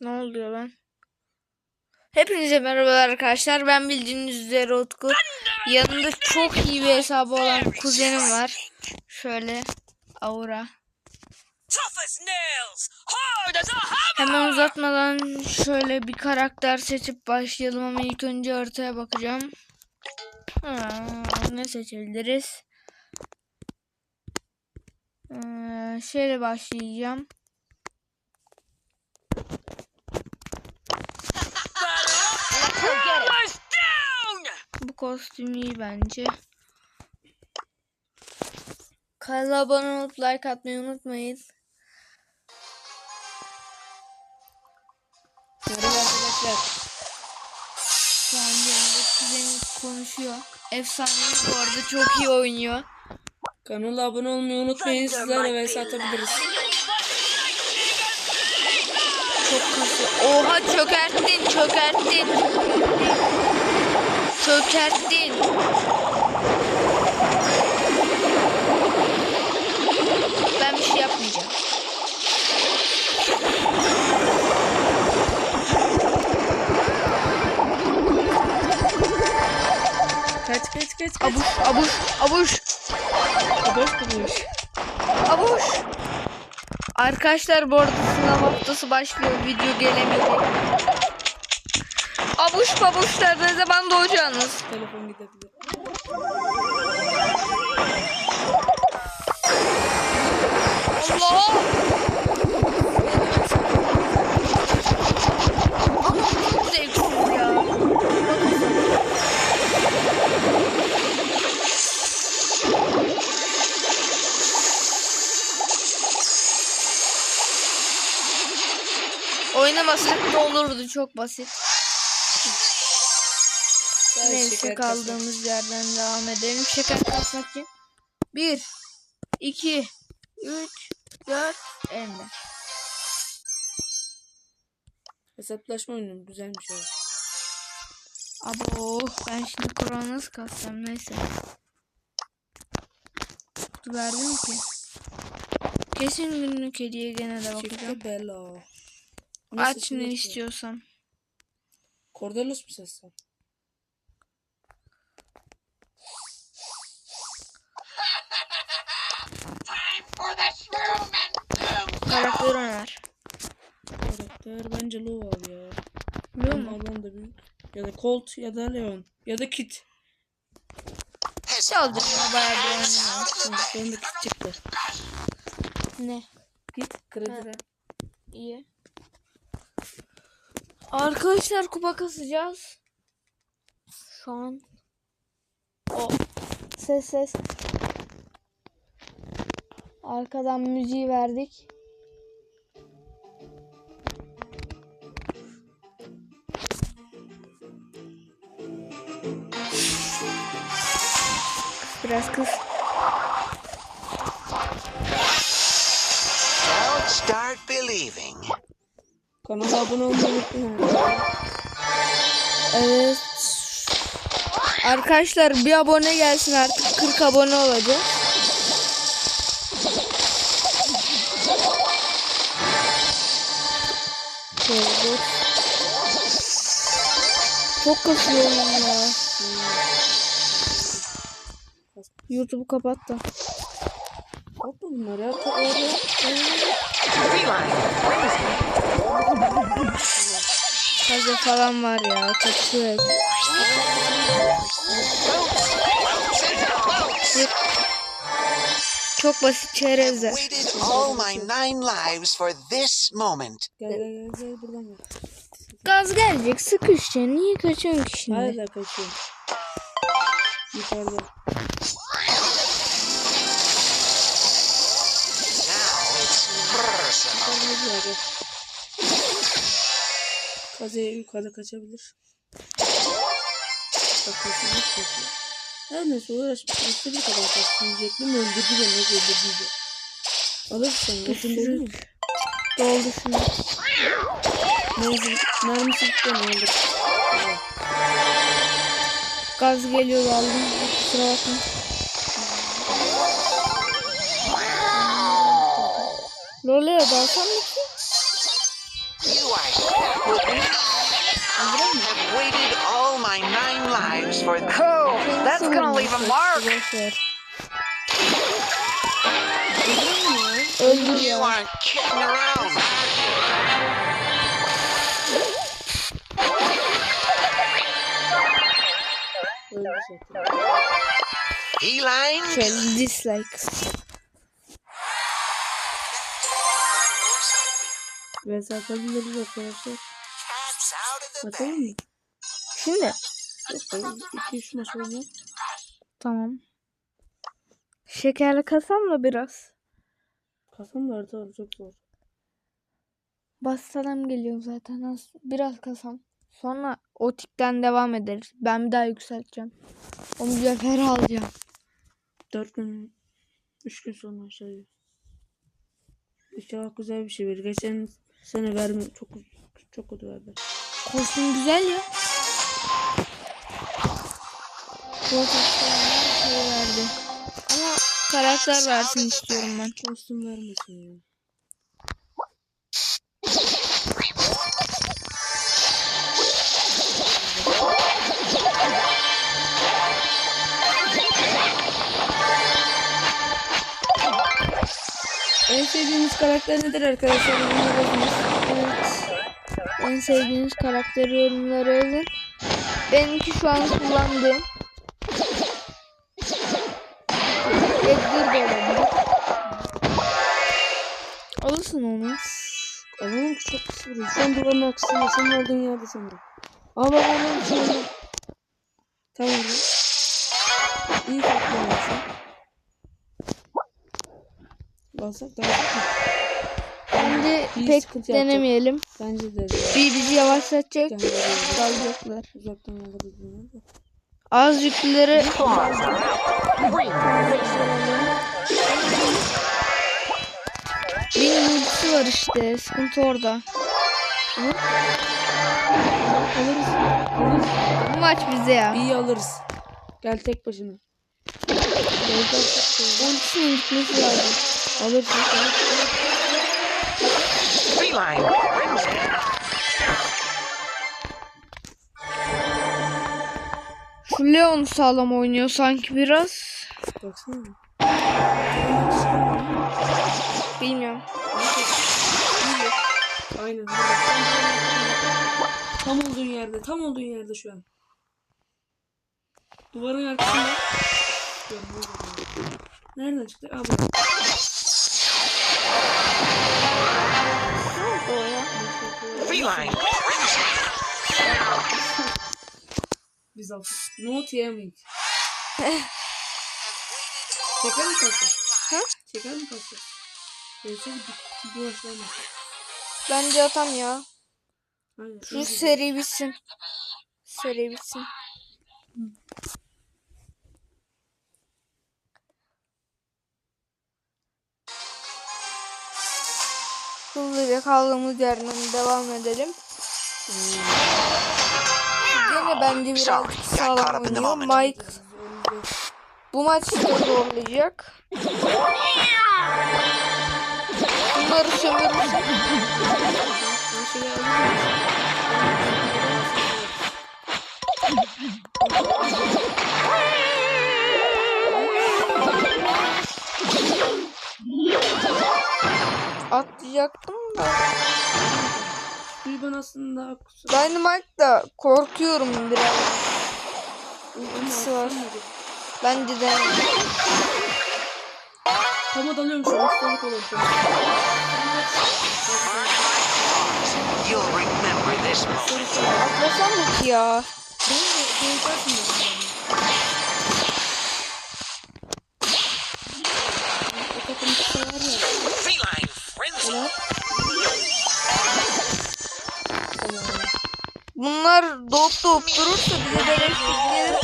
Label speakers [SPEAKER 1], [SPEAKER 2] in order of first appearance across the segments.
[SPEAKER 1] Ne oluyor lan? Hepinize merhabalar arkadaşlar. Ben bildiğiniz üzere Utku. Yanında çok iyi bir hesabı olan kuzenim var. Şöyle Aura. Hemen uzatmadan şöyle bir karakter seçip başlayalım ama ilk önce haritaya bakacağım. Ha, ne seçebiliriz? Ee, şöyle başlayacağım. Kostüm iyi bence. Kanala abone olup like atmayı unutmayın.
[SPEAKER 2] Merhaba arkadaşlar.
[SPEAKER 1] Şu an yanında kuzenim konuşuyor. Efsane bu arada çok iyi oynuyor.
[SPEAKER 2] Kanala abone olmayı unutmayın. Sizlerle vs atabiliriz.
[SPEAKER 1] Çok kasıyor. Oha çökerttin çökerttin. Çökerttin. Ben bir şey yapmayacağım.
[SPEAKER 2] Kaç kaç kaç.
[SPEAKER 1] Abuş abuş abuş.
[SPEAKER 2] Aboş bulmuş.
[SPEAKER 1] Abuş. Arkadaşlar bu arada sınav haftası başlıyor. Video gelemeyecek. Abuş babuşlar ne zaman doğacaksınız?
[SPEAKER 2] Telefon gidebilir.
[SPEAKER 1] Allah! Ne olurdu çok basit. Neyse kaldığımız yerden devam edelim. Şeker kasmak için. 1 2 3 4 Ender.
[SPEAKER 2] kasap. Hesaplaşma oynuyorum. Güzelmiş o.
[SPEAKER 1] Abo ben şimdi Kur'an nasıl kassam neyse. Kutu verdim ki. Kesin günlük hediye gene de bakacağım.
[SPEAKER 2] Bela.
[SPEAKER 1] Aç ne istiyorsan.
[SPEAKER 2] Cordelos mu sessen?
[SPEAKER 1] Karakter öner.
[SPEAKER 2] Karakter bence Lou al ya. Ama
[SPEAKER 1] musun?
[SPEAKER 2] alan da büyük. Ya da Colt ya da Leon. Ya da Kit.
[SPEAKER 1] Çaldım ya bayağı bir.
[SPEAKER 2] Şimdi sonunda Kit çıktı.
[SPEAKER 1] Ne?
[SPEAKER 2] Kit kredi.
[SPEAKER 1] İyi. Arkadaşlar kupa kasacağız. Şu an. O. Ses ses. Arkadan müziği verdik. Biraz kız.
[SPEAKER 3] Don't start believing.
[SPEAKER 2] Kanala abone olmayı unutmayın.
[SPEAKER 1] Evet. Arkadaşlar bir abone gelsin artık 40 abone olacak. Çok kasıyorum ya. YouTube'u kapat da.
[SPEAKER 2] Kapma bunları ya.
[SPEAKER 1] Fazla falan var ya. Kaçıyor. Çok basit çerezler.
[SPEAKER 3] All my nine lives for this moment.
[SPEAKER 1] Gaz gelecek sıkışacaksın. Niye kaçıyorsun ki şimdi?
[SPEAKER 2] Hala kaçıyorum. Yukarıda. Kazaya yukarıda kaçabilir. Bak kaçırmış kaçıyor. Her neyse uğraşmış. İstediği kadar kaçsın diyecektim. Öldürdü beni. Öldürdü. Alırsın. Ucun dolu mu?
[SPEAKER 1] Doldu şunu.
[SPEAKER 2] Menzil, mermisi mi? Öldür.
[SPEAKER 1] Gaz geliyor aldım. Kusura bakma. Lola'ya dalsam mı ki?
[SPEAKER 3] You are so I've waited all my nine lives for this.
[SPEAKER 4] Cool. That's gonna leave a mark.
[SPEAKER 1] Boş ver.
[SPEAKER 2] Öldürün mü ya?
[SPEAKER 1] Öldür
[SPEAKER 3] You
[SPEAKER 1] ya.
[SPEAKER 3] aren't kidding around.
[SPEAKER 2] Öldü zaten.
[SPEAKER 3] Feline.
[SPEAKER 1] Şöyle
[SPEAKER 2] Ve atabiliriz arkadaşlar. Atalım mı?
[SPEAKER 1] Şimdi.
[SPEAKER 2] Yok 2-3 maç oynayalım.
[SPEAKER 1] Tamam. Şekerli kasam mı biraz?
[SPEAKER 2] Kasam var çok zor.
[SPEAKER 1] Bassalam geliyor zaten. Az, biraz kasam. Sonra o tikten devam ederiz. Ben bir daha yükselteceğim. O mücevheri alacağım.
[SPEAKER 2] 4 gün 3 gün sonra aşağıya. İnşallah güzel bir şey verir. Geçen sene verme çok çok kötü verdi.
[SPEAKER 1] Kostüm güzel ya. Şeyi verdi. Ama karakter versin istiyorum ben.
[SPEAKER 2] Kostüm vermesin ya. En sevdiğiniz karakter nedir arkadaşlar? Yorumlara.
[SPEAKER 1] Evet. En sevdiğiniz karakter yorumları yazın. Benimki şu an kullandığım. Edgar da olabilir. Alırsın onu.
[SPEAKER 2] Ki çok kısa vuruyor. An duvarın arkasında senin olduğun yerde sanırım. Aa bak onun içinde. Tamam. İyi katlanmışsın. Balsak daha?
[SPEAKER 1] Bence
[SPEAKER 2] Bir
[SPEAKER 1] pek
[SPEAKER 2] sıkıntı yapacak.
[SPEAKER 1] denemeyelim.
[SPEAKER 2] Bence de.
[SPEAKER 1] Bir bizi yavaşlatacak. Dalacaklar.
[SPEAKER 2] Uzaktan alabilirim.
[SPEAKER 1] Az yüklüleri bir ultisi var işte. Sıkıntı orada.
[SPEAKER 2] Alırız. Alırız.
[SPEAKER 1] Bu maç bize ya.
[SPEAKER 2] İyi alırız. Gel tek başına. Gel gel tek başına.
[SPEAKER 1] Ultisinin gitmesi lazım.
[SPEAKER 3] Feline.
[SPEAKER 1] Şu Leon sağlam oynuyor sanki biraz.
[SPEAKER 2] Baksana.
[SPEAKER 1] Bilmiyorum.
[SPEAKER 2] Aynen. Tam olduğun yerde. Tam olduğun yerde şu an. Duvarın arkasında. Nereden çıktı? Aa Biz aldık. No TMing. Çeker mi kasa?
[SPEAKER 1] Ha?
[SPEAKER 2] Çeker mi kasa? Neyse bir, başlayalım.
[SPEAKER 1] Bence atam ya. Şu seri bitsin. Seri bitsin. Hızlıca kaldığımız yerden devam edelim. Gene bence birazcık sağlam oynuyor. Mike bu maçı da zorlayacak. Bunları sömürürsek
[SPEAKER 2] Ben
[SPEAKER 1] atlayacaktım da.
[SPEAKER 2] Ben aslında kusura
[SPEAKER 1] Dynamite'da korkuyorum biraz. İkisi var. Bence de.
[SPEAKER 2] Tama dalıyorum şu. Hastalık olur şu an.
[SPEAKER 3] You'll remember this moment.
[SPEAKER 1] Atlasam mı ki ya?
[SPEAKER 2] Ben de değişersin dedim yani.
[SPEAKER 1] Bunlar dop dop durursa bize de destek gelir.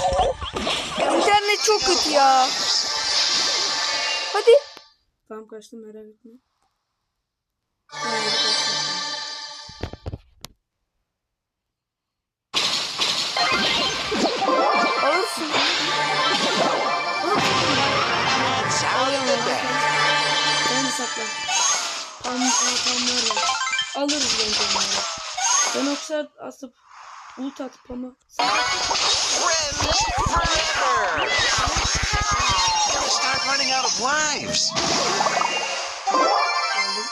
[SPEAKER 1] İnternet çok kötü ya. Hadi.
[SPEAKER 2] Tamam kaçtım merak etme.
[SPEAKER 1] Alırsın.
[SPEAKER 2] Ben. Tam, tam ya. alırız bence onları. Ben okşar asıp ult atıp ama
[SPEAKER 3] Friends forever. Gonna start running out of lives.
[SPEAKER 2] aldım.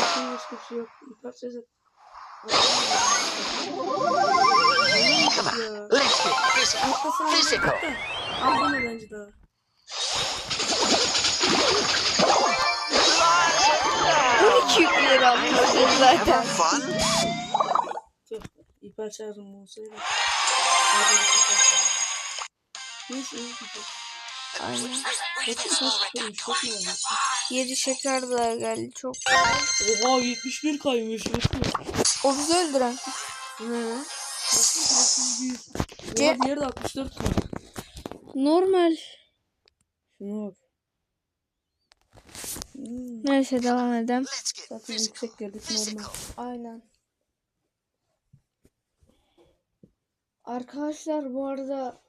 [SPEAKER 2] Başka başka bir yok. Parçası.
[SPEAKER 3] Come on, let's get physical. Physical.
[SPEAKER 2] Al bunu bence daha.
[SPEAKER 1] Bu iki yükleri almışsınız zaten.
[SPEAKER 2] İper çağırdım çağırdım. Neyse iyi gidiyor.
[SPEAKER 1] Aynen.
[SPEAKER 2] Bakın kaç çıkıyormuş. Çok mu olmuş?
[SPEAKER 1] 7 şeker daha geldi çok.
[SPEAKER 2] Oha 71 kaymış.
[SPEAKER 1] O bizi öldüren.
[SPEAKER 2] Ne? Bakın 31.
[SPEAKER 1] Ce-
[SPEAKER 2] Oha diğeri de 64 kay.
[SPEAKER 1] Normal.
[SPEAKER 2] Şuna bak. Hmm,
[SPEAKER 1] Neyse devam edelim.
[SPEAKER 2] Zaten yüksek girdik normal.
[SPEAKER 1] Aynen. Arkadaşlar bu arada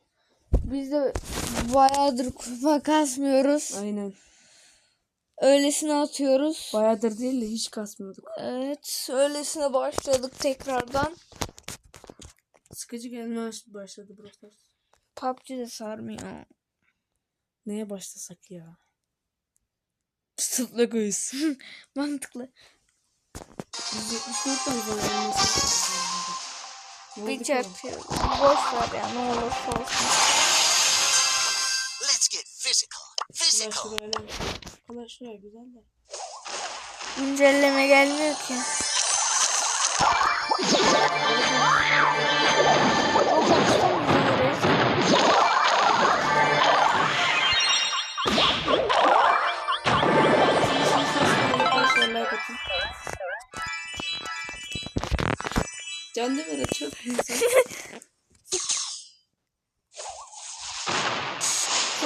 [SPEAKER 1] biz de bayağıdır kupa kasmıyoruz.
[SPEAKER 2] Aynen.
[SPEAKER 1] Öylesine atıyoruz.
[SPEAKER 2] Bayağıdır değil de hiç kasmıyorduk.
[SPEAKER 1] Evet, öylesine başladık tekrardan.
[SPEAKER 2] Sıkıcı gelmeye başladı burası.
[SPEAKER 1] PUBG de sarmıyor.
[SPEAKER 2] Neye başlasak ya?
[SPEAKER 1] Sıfla koyuz. Mantıklı.
[SPEAKER 2] 174 tane oldu
[SPEAKER 1] Bir çarpıyor. Boş ver ya ne olursa olsun.
[SPEAKER 3] Let's get physical. Physical.
[SPEAKER 2] Flash ya güzel de.
[SPEAKER 1] Güncelleme gelmiyor ki. O
[SPEAKER 2] atın. Can Demir açıyor da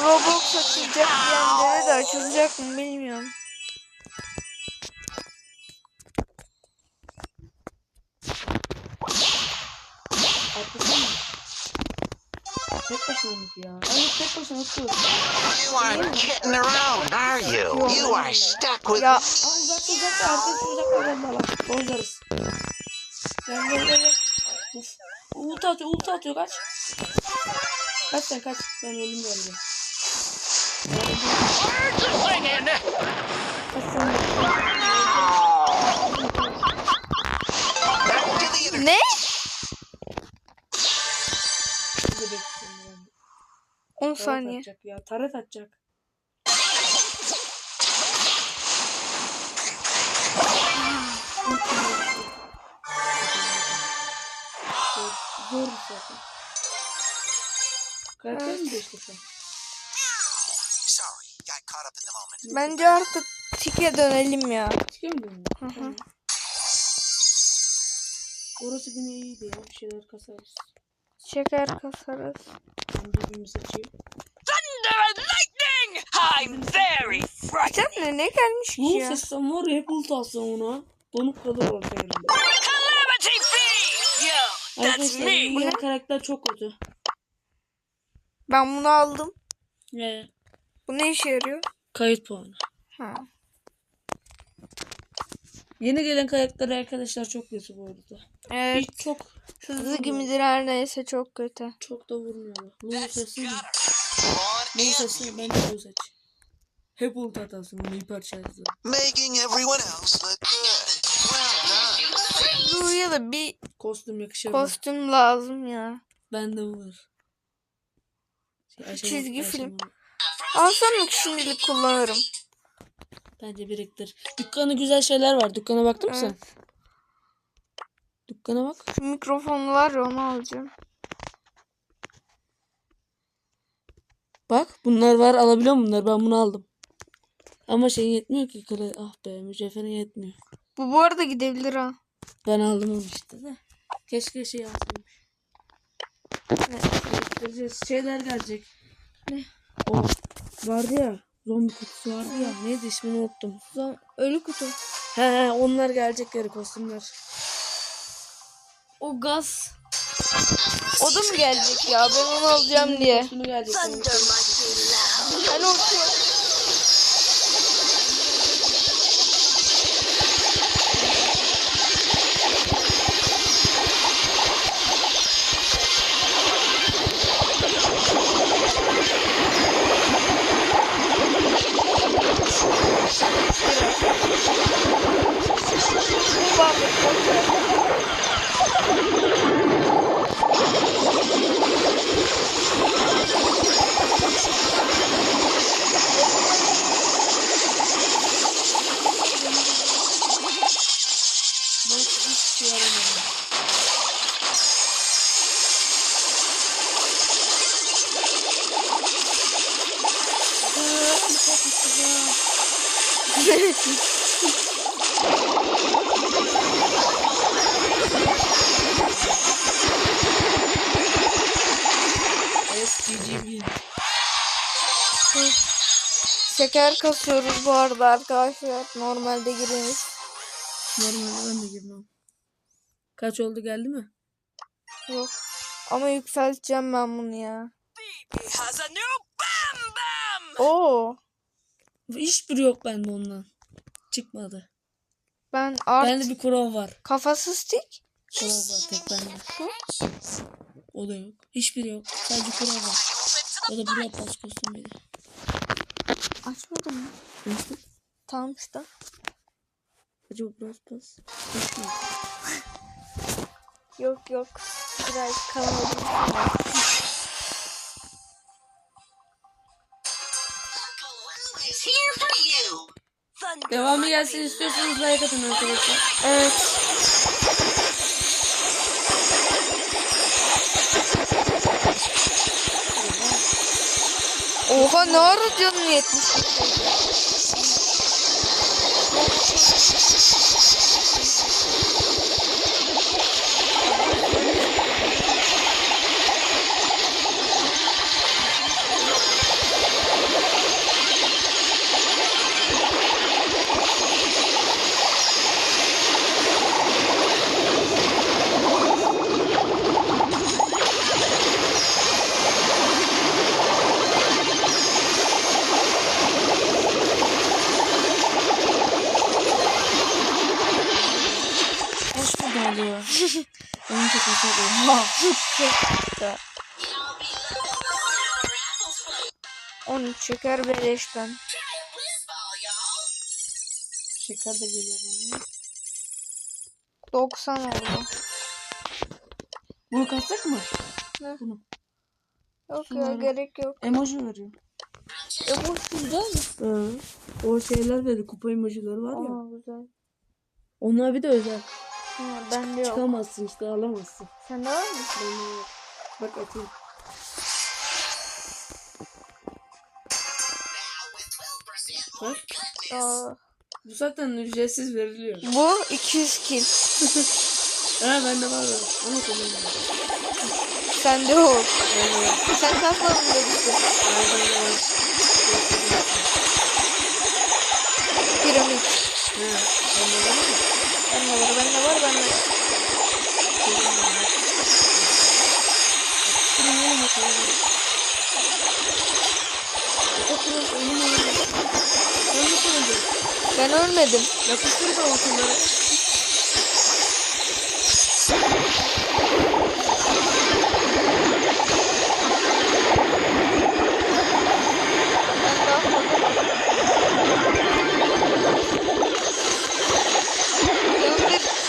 [SPEAKER 1] açılacak diyenlere de açılacak mı bilmiyorum.
[SPEAKER 2] Ya? Evet tek başına tutuyorsun.
[SPEAKER 3] You aren't kidding around, are you? You are stuck with
[SPEAKER 1] Ya
[SPEAKER 2] uzak uzak artık uzak oradan da bak. Bozarız. Gel gel gel. gel. Uf. Ulti atıyor ulti atıyor kaç. Kaç sen kaç. Ben
[SPEAKER 4] are singing.
[SPEAKER 2] Kaç sen.
[SPEAKER 3] back
[SPEAKER 1] 10
[SPEAKER 2] Taret
[SPEAKER 1] saniye.
[SPEAKER 2] atacak ya. Taret atacak. Zor bir zaten. Karakter mi değişti sen?
[SPEAKER 3] Sorry, got caught up in the moment.
[SPEAKER 1] Bence artık tike dönelim ya.
[SPEAKER 2] Çıkıyor mu dönüyor?
[SPEAKER 1] Hı hı.
[SPEAKER 2] Orası yine iyiydi ya. Bir şeyler kasarız.
[SPEAKER 1] Şeker kasarız.
[SPEAKER 2] Ben birbirimi seçeyim.
[SPEAKER 4] Thunder and lightning! I'm very frightened.
[SPEAKER 1] Sen ne, ne gelmiş ki
[SPEAKER 2] Bu
[SPEAKER 1] ya?
[SPEAKER 2] sesten var ya hep ulti atsam ona. Donuk kalır orta yerinde.
[SPEAKER 4] Calamity Bee! Yo, that's
[SPEAKER 2] Arkadaşlar
[SPEAKER 4] me.
[SPEAKER 2] bu yeni karakter çok kötü.
[SPEAKER 1] Ben bunu aldım.
[SPEAKER 2] Ne?
[SPEAKER 1] Bu ne işe yarıyor?
[SPEAKER 2] Kayıt puanı.
[SPEAKER 1] Ha.
[SPEAKER 2] Yeni gelen karakter arkadaşlar çok kötü bu arada.
[SPEAKER 1] Evet.
[SPEAKER 2] Hiç çok
[SPEAKER 1] Hızlı gimidir her neyse çok kötü.
[SPEAKER 2] çok da vurmuyorlar. Lu sesi mi?
[SPEAKER 3] And
[SPEAKER 2] sesi bence Lu seç. Hep ulti atarsın bunu hiper şarjlı.
[SPEAKER 3] making everyone else look good. Well done.
[SPEAKER 1] Lu'ya da bir
[SPEAKER 2] Kostüm yakışır. mı?
[SPEAKER 1] kostüm lazım ya.
[SPEAKER 2] Bende var. Şey, aşama-
[SPEAKER 1] Çizgi film. Alsam mı şimdilik kullanırım.
[SPEAKER 2] Bence biriktir. Dükkanda güzel şeyler var. Dükkana baktın mı sen?
[SPEAKER 1] Evet.
[SPEAKER 2] Dükkana bak.
[SPEAKER 1] Şu mikrofonu var onu alacağım.
[SPEAKER 2] Bak bunlar var alabiliyor musun bunları? Ben bunu aldım. Ama şey yetmiyor ki. Kare... Ah be mücevherin yetmiyor.
[SPEAKER 1] Bu bu arada gidebilir ha.
[SPEAKER 2] Ben aldım onu işte de. Keşke şey alsaymış. Getireceğiz. Şeyler gelecek.
[SPEAKER 1] Ne?
[SPEAKER 2] O vardı ya. Zombi kutusu vardı ya. Neydi ismini unuttum.
[SPEAKER 1] Zom ölü kutu.
[SPEAKER 2] He he onlar gelecekleri kostümler.
[SPEAKER 1] O gaz. O da mı gelecek ya? Ben onu alacağım diye.
[SPEAKER 4] Ben
[SPEAKER 2] o
[SPEAKER 1] Şeker kasıyoruz bu arada arkadaşlar. Normalde gireriz.
[SPEAKER 2] Normalde ben de girmem. Kaç oldu geldi mi?
[SPEAKER 1] Yok. Ama yükselteceğim ben bunu ya. Oo.
[SPEAKER 2] Hiçbiri yok bende ondan. Çıkmadı.
[SPEAKER 1] Ben art
[SPEAKER 2] Bende bir kurov var.
[SPEAKER 1] kafası stick.
[SPEAKER 2] Kurov var tek bende. O da yok. Hiçbiri yok. Sadece kurov var. O da buraya pas kostümüydü.
[SPEAKER 1] Açmadım mı?
[SPEAKER 2] Nasıl?
[SPEAKER 1] Tamam işte.
[SPEAKER 2] Acaba biraz mi?
[SPEAKER 1] Yok yok. Biraz kalmadım.
[SPEAKER 3] Here for you.
[SPEAKER 4] Thunder
[SPEAKER 2] Devamı gelsin istiyorsanız like atın arkadaşlar.
[SPEAKER 1] Evet. Canını yetmiş.
[SPEAKER 2] Mu alıyor? Onun çok hoş oluyor.
[SPEAKER 1] Güzel. 13 şeker beleşten.
[SPEAKER 2] Şeker de geliyor bana.
[SPEAKER 1] 90 oldu.
[SPEAKER 2] Bunu katsak mı?
[SPEAKER 1] Ne?
[SPEAKER 2] Bunu.
[SPEAKER 1] Yok ya
[SPEAKER 2] Şunları.
[SPEAKER 1] gerek yok.
[SPEAKER 2] Emoji veriyor.
[SPEAKER 1] E bu güzel mi?
[SPEAKER 2] Hı. O şeyler veriyor. Kupa emojileri var ya.
[SPEAKER 1] Aa güzel.
[SPEAKER 2] Onlar bir de özel.
[SPEAKER 1] Ha, ben de yok.
[SPEAKER 2] Çıkamazsın işte alamazsın.
[SPEAKER 1] Sende var mı?
[SPEAKER 2] Bende yok. Bak atayım. Bak.
[SPEAKER 1] Aa,
[SPEAKER 2] Bu zaten ücretsiz veriliyor.
[SPEAKER 1] bu 200 kil.
[SPEAKER 2] Ha bende var var. Ama kullanmıyorum.
[SPEAKER 1] Sende yok.
[SPEAKER 2] Bende var.
[SPEAKER 1] Sen kasmadın.
[SPEAKER 2] Ha, bende var.
[SPEAKER 1] Piramit.
[SPEAKER 2] Ha, bende var mı?
[SPEAKER 1] Bende var, bende var, bende var.
[SPEAKER 2] Ben
[SPEAKER 1] ölmedim.
[SPEAKER 2] Yapıştır da altınları.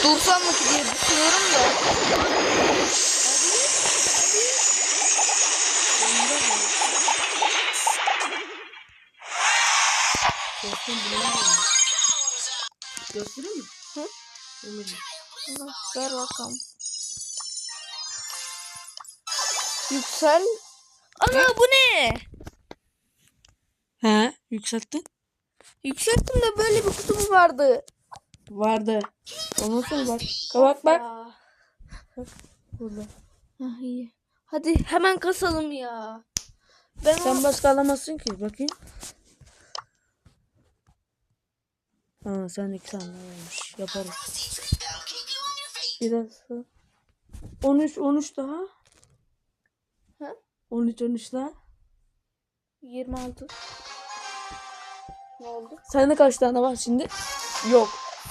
[SPEAKER 1] Dursam mı ki diye düşünüyorum da.
[SPEAKER 2] Dostum yapayım? Göstereyim mi?
[SPEAKER 1] Hı?
[SPEAKER 2] Emoji.
[SPEAKER 1] Ver bakalım. Yüksel. Ana bu ne?
[SPEAKER 2] He, yükselttin.
[SPEAKER 1] Yükselttim de böyle bir kutu mu vardı?
[SPEAKER 2] Vardı. Sonra bak. Bak bak.
[SPEAKER 1] Ya.
[SPEAKER 2] Burada.
[SPEAKER 1] Ah, iyi. Hadi hemen kasalım ya. Ben
[SPEAKER 2] Sen
[SPEAKER 1] o-
[SPEAKER 2] başka alamazsın ki. Bakayım. Ha sen iki tane varmış. Yaparız. Biraz daha. 13 13 daha.
[SPEAKER 1] Ha?
[SPEAKER 2] 13 13 daha.
[SPEAKER 1] 26. Ne oldu?
[SPEAKER 2] Sende kaç tane var şimdi? Yok.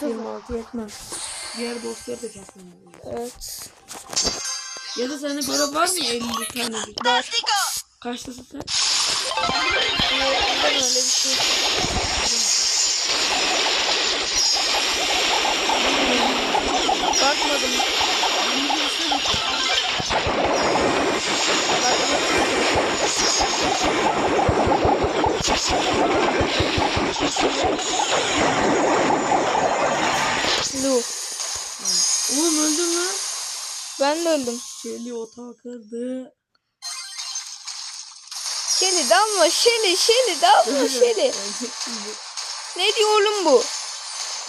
[SPEAKER 2] 26 yetmez. Diğer dostları da kesmem.
[SPEAKER 1] Evet.
[SPEAKER 2] Ya da sende görev var mı 50 tane?
[SPEAKER 1] Var.
[SPEAKER 2] Kaçtasın sen?
[SPEAKER 1] Neden öyle bir şey? Bakmadım. Lu.
[SPEAKER 2] Oğlum öldün lan.
[SPEAKER 1] Ben de öldüm.
[SPEAKER 2] Şeli otağı kırdı.
[SPEAKER 1] Şeli damla Şeli Şeli damla Şeli. Ne diyor oğlum bu?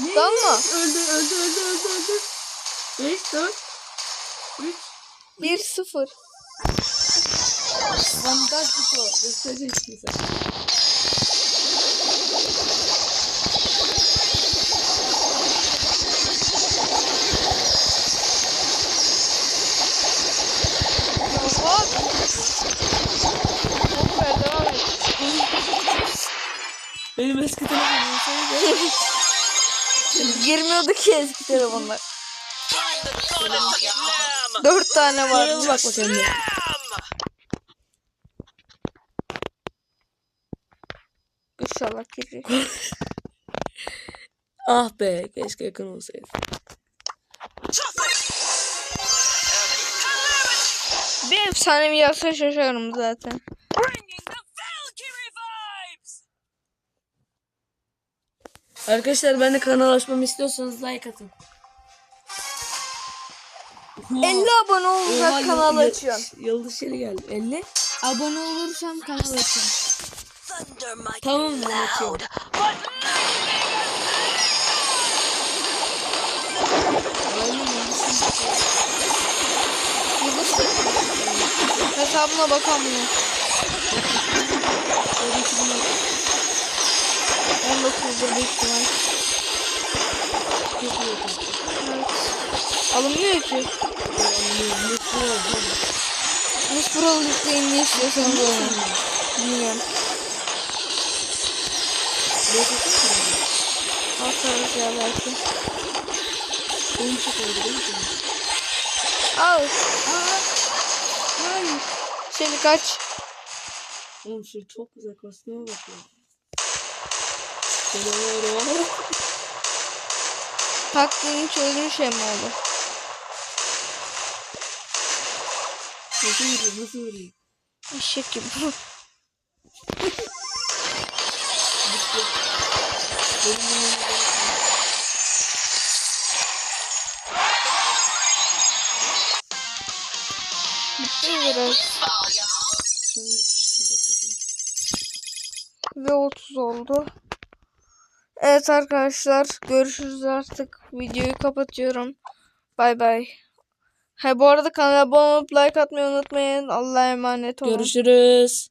[SPEAKER 2] Ne?
[SPEAKER 1] Dalma.
[SPEAKER 2] Öldü öldü öldü öldü öldü. 5 4 3
[SPEAKER 1] 1-0.
[SPEAKER 2] Fantastik o. Göstereceksin sen.
[SPEAKER 1] Hop. Hop ver devam et.
[SPEAKER 2] Benim eski telefonum.
[SPEAKER 1] Girmiyordu ki eski telefonlar. Dört tane var.
[SPEAKER 2] Bak bak bakayım. bir.
[SPEAKER 4] Slam.
[SPEAKER 1] İnşallah girecek.
[SPEAKER 2] Ah be keşke yakın olsaydı.
[SPEAKER 1] Bir efsanevi yapsa şaşarım zaten.
[SPEAKER 2] Arkadaşlar ben de kanal açmamı istiyorsanız like atın. Oha.
[SPEAKER 1] 50 abone
[SPEAKER 2] Oha,
[SPEAKER 1] olursak kanal
[SPEAKER 2] yıl-
[SPEAKER 1] açıyorum.
[SPEAKER 2] Yıldız Şeli geldi. 50.
[SPEAKER 1] Abone olursam kanal
[SPEAKER 4] might
[SPEAKER 2] Tamam
[SPEAKER 4] be
[SPEAKER 2] ben açıyorum.
[SPEAKER 1] Hesabıma bakamıyorum. 19'dur büyük ihtimal. Evet. Alınmıyor ki. Mus Brawl yükleyin ne istiyorsanız oynayın. Bilmiyorum. Atarız ya belki.
[SPEAKER 2] Oyun çok oldu değil mi?
[SPEAKER 1] Al. Hayır. Seni kaç.
[SPEAKER 2] Oğlum şu çok güzel kostüme bak Geliyorum.
[SPEAKER 1] Taktığın çözdüğün şey mi oldu?
[SPEAKER 2] Nasıl vuruyor? Nasıl vuruyor?
[SPEAKER 1] Eşek gibi. Ve 30 oldu. Evet arkadaşlar görüşürüz artık. Videoyu kapatıyorum. Bay bay. Ha bu arada kanala abone olup like atmayı unutmayın. Allah'a emanet olun.
[SPEAKER 2] Görüşürüz.